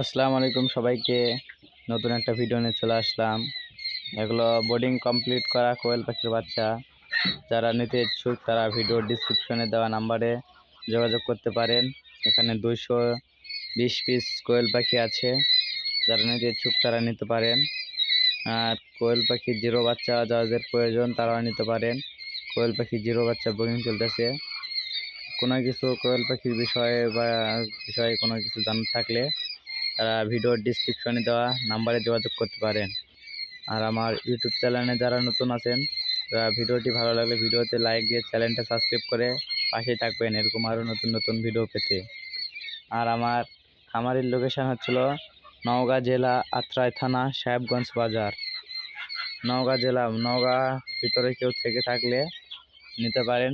আসসালামু আলাইকুম সবাইকে। নতুন একটা ভিডিও নিয়ে চলে আসলাম। এগুলো বোর্ডিং কমপ্লিট করা কোয়েল পাখির বাচ্চা। যারা নিতে ইচ্ছুক তারা ভিডিও ডিসক্রিপশনে দেওয়া নাম্বারে যোগাযোগ করতে পারেন। এখানে দুইশো বিশ পিস কোয়েল পাখি আছে। যারা নিতে ইচ্ছুক তারা নিতে পারেন। আর কোয়েল পাখি জিরো বাচ্চা যাদের প্রয়োজন তারাও নিতে পারেন। কোয়েল পাখি জিরো বাচ্চা বোর্ডিং চলতেছে। কোনো কিছু কোয়েল পাখির বিষয়ে বা বিষয়ে কোনো কিছু জানার থাকলে তারা ভিডিওর ডিসক্রিপশনে দেওয়া নাম্বারে যোগাযোগ করতে পারেন। আর আমার ইউটিউব চ্যানেলে যারা নতুন আছেন, তারা ভিডিওটি ভালো লাগলে ভিডিওতে লাইক দিয়ে চ্যানেলটা সাবস্ক্রাইব করে পাশেই থাকবেন এরকম আরও নতুন নতুন ভিডিও পেতে। আর আমার খামারের লোকেশান হচ্ছিল নওগাঁ জেলা আত্রাই থানা, সাহেবগঞ্জ বাজার। নওগাঁ জেলা, নওগাঁ ভিতরে কেউ থেকে থাকলে নিতে পারেন।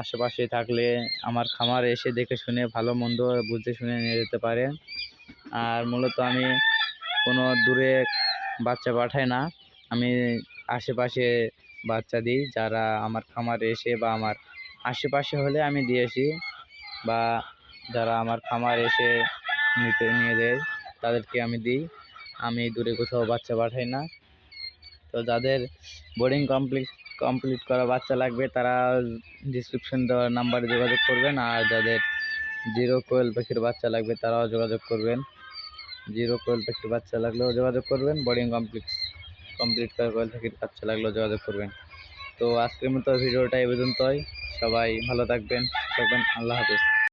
আশেপাশে থাকলে আমার খামার এসে দেখে শুনে, ভালো মন্দ বুঝে শুনে নিয়ে যেতে পারে। আর মূলত আমি কোনো দূরে বাচ্চা পাঠাই না। আমি আশেপাশে বাচ্চা দিই, যারা আমার খামারে এসে বা আমার আশেপাশে হলে আমি দিয়ে আসি বা যারা আমার খামার এসে নিতে, নিয়ে যায়, তাদেরকে আমি দিই। আমি দূরে কোথাও বাচ্চা পাঠাই না। তো যাদের বোর্ডিং কমপ্লিট কমপ্লিট করা, বাচ্চা লাগবে, তারা ডিসক্রিপশন দেওয়ার নাম্বারে যোগাযোগ করবেন, আর যাদের জিরো কোয়েল পাখির বাচ্চা লাগবে, তারাও যোগাযোগ করবেন। জিরো কোয়েল পাখির বাচ্চা লাগলেও যোগাযোগ করবেন বোর্ডিং কমপ্লিট কমপ্লিট করা কোয়েল পাখির বাচ্চা লাগলেও যোগাযোগ করবেন। তো আজকের মতো ভিডিওটা এই পর্যন্তই। সবাই ভালো থাকবেন থাকবেন, আল্লাহ হাফেজ।